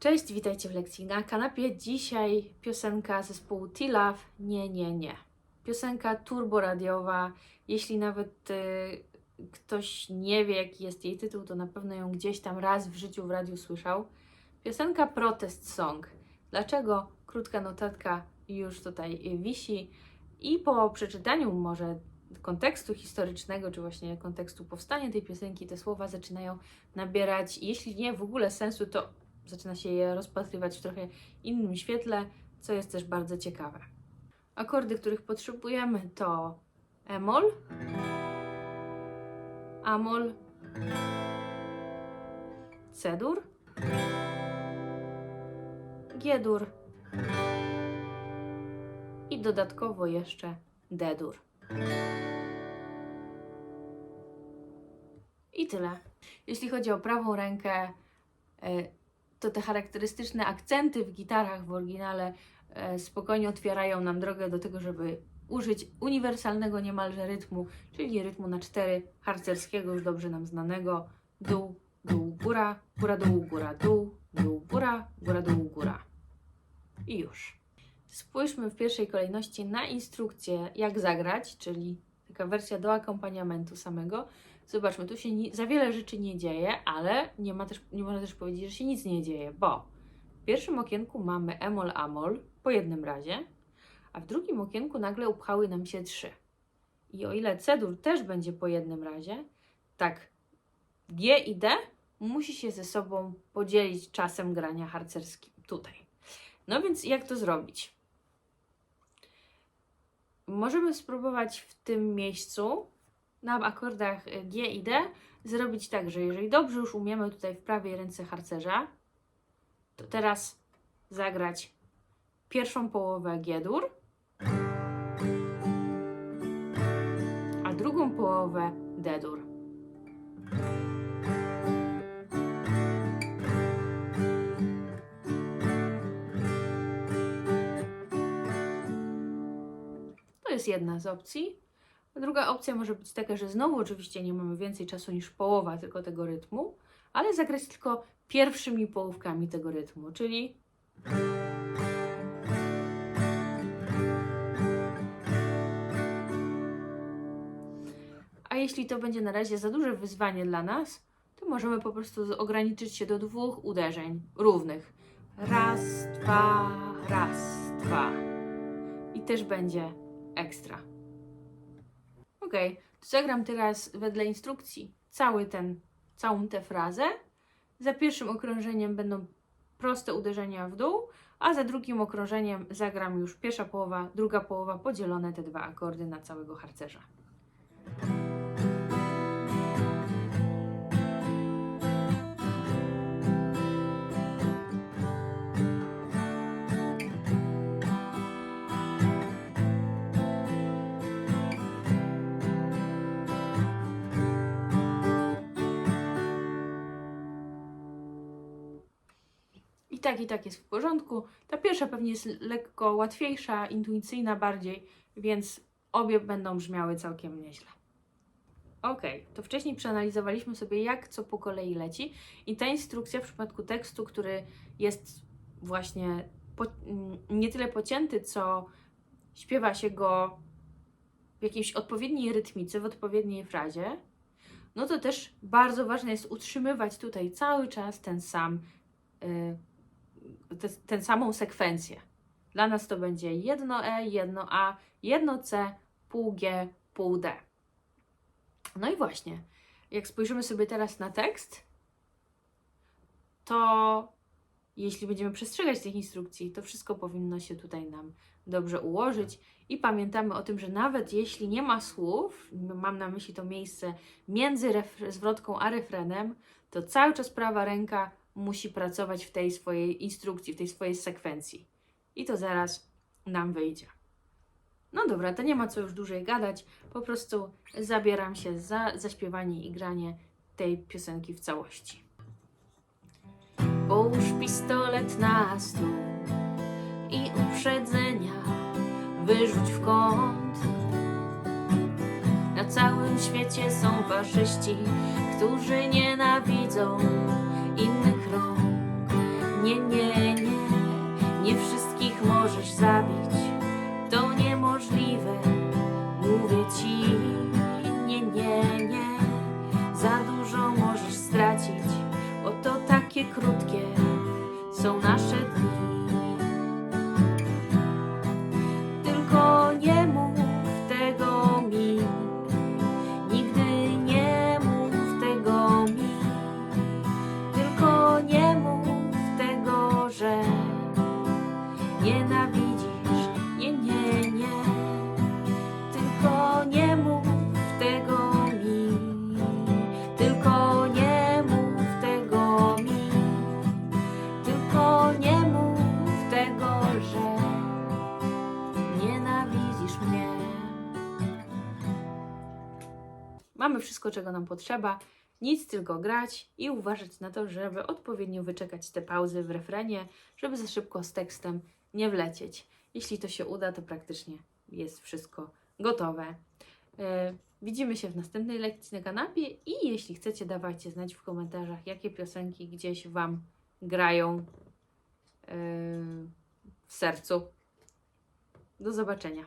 Cześć, witajcie w lekcji na kanapie. Dzisiaj piosenka zespołu T-Love Nie, nie, nie. Piosenka turboradiowa. Jeśli nawet y, ktoś nie wie, jaki jest jej tytuł, to na pewno ją gdzieś tam raz w życiu w radiu słyszał. Piosenka Protest Song. Dlaczego? Krótka notatka już tutaj wisi. I po przeczytaniu może kontekstu historycznego, czy właśnie kontekstu powstania tej piosenki, te słowa zaczynają nabierać, jeśli nie w ogóle sensu, to zaczyna się je rozpatrywać w trochę innym świetle, co jest też bardzo ciekawe. Akordy, których potrzebujemy to E-moll, A-moll, C-dur, G-dur i dodatkowo jeszcze D-dur. I tyle. Jeśli chodzi o prawą rękę, e, to te charakterystyczne akcenty w gitarach w oryginale e, spokojnie otwierają nam drogę do tego, żeby użyć uniwersalnego niemalże rytmu, czyli rytmu na cztery harcerskiego, już dobrze nam znanego. Dół, dół, góra, góra, dół, góra, dół, dół, góra, góra, dół, góra. I już. Spójrzmy w pierwszej kolejności na instrukcję, jak zagrać, czyli taka wersja do akompaniamentu samego. Zobaczmy, tu się ni- za wiele rzeczy nie dzieje, ale nie, ma też, nie można też powiedzieć, że się nic nie dzieje, bo w pierwszym okienku mamy emol, amol po jednym razie, a w drugim okienku nagle upchały nam się trzy. I o ile C-dur też będzie po jednym razie, tak G i D musi się ze sobą podzielić czasem grania harcerskim tutaj. No więc jak to zrobić? Możemy spróbować w tym miejscu na akordach G i D zrobić tak, że jeżeli dobrze już umiemy tutaj w prawej ręce harcerza, to teraz zagrać pierwszą połowę G-dur, a drugą połowę D-dur. To jest jedna z opcji. Druga opcja może być taka, że znowu oczywiście nie mamy więcej czasu niż połowa tylko tego rytmu, ale zagrać tylko pierwszymi połówkami tego rytmu, czyli A jeśli to będzie na razie za duże wyzwanie dla nas, to możemy po prostu ograniczyć się do dwóch uderzeń równych. Raz, dwa, raz, dwa. I też będzie ekstra. Ok, to zagram teraz wedle instrukcji cały ten, całą tę frazę. Za pierwszym okrążeniem będą proste uderzenia w dół, a za drugim okrążeniem zagram już pierwsza połowa, druga połowa, podzielone te dwa akordy na całego harcerza. Tak, i tak jest w porządku. Ta pierwsza pewnie jest lekko łatwiejsza, intuicyjna bardziej, więc obie będą brzmiały całkiem nieźle. Ok, to wcześniej przeanalizowaliśmy sobie, jak co po kolei leci, i ta instrukcja w przypadku tekstu, który jest właśnie po, nie tyle pocięty, co śpiewa się go w jakiejś odpowiedniej rytmice, w odpowiedniej frazie, no to też bardzo ważne jest utrzymywać tutaj cały czas ten sam. Yy, te, tę samą sekwencję. Dla nas to będzie jedno E, jedno A, jedno C, pół G, pół D. No i właśnie, jak spojrzymy sobie teraz na tekst, to jeśli będziemy przestrzegać tych instrukcji, to wszystko powinno się tutaj nam dobrze ułożyć. I pamiętamy o tym, że nawet jeśli nie ma słów, mam na myśli to miejsce między zwrotką a refrenem, to cały czas prawa ręka musi pracować w tej swojej instrukcji, w tej swojej sekwencji. I to zaraz nam wyjdzie. No dobra, to nie ma co już dłużej gadać. Po prostu zabieram się za zaśpiewanie i granie tej piosenki w całości. Połóż pistolet na stół i uprzedzenia wyrzuć w kąt. Na całym świecie są faszyści, którzy nienawidzą Nie, nie, za dużo możesz stracić. Oto takie krótkie są nasze dni. Tylko nie mów tego mi. Nigdy nie mów tego mi. Tylko nie mów tego, że nienawidzisz. Mamy wszystko, czego nam potrzeba. Nic tylko grać i uważać na to, żeby odpowiednio wyczekać te pauzy w refrenie, żeby za szybko z tekstem nie wlecieć. Jeśli to się uda, to praktycznie jest wszystko gotowe. E, Widzimy się w następnej lekcji na kanapie i jeśli chcecie, dawajcie znać w komentarzach, jakie piosenki gdzieś Wam grają e, w sercu. Do zobaczenia.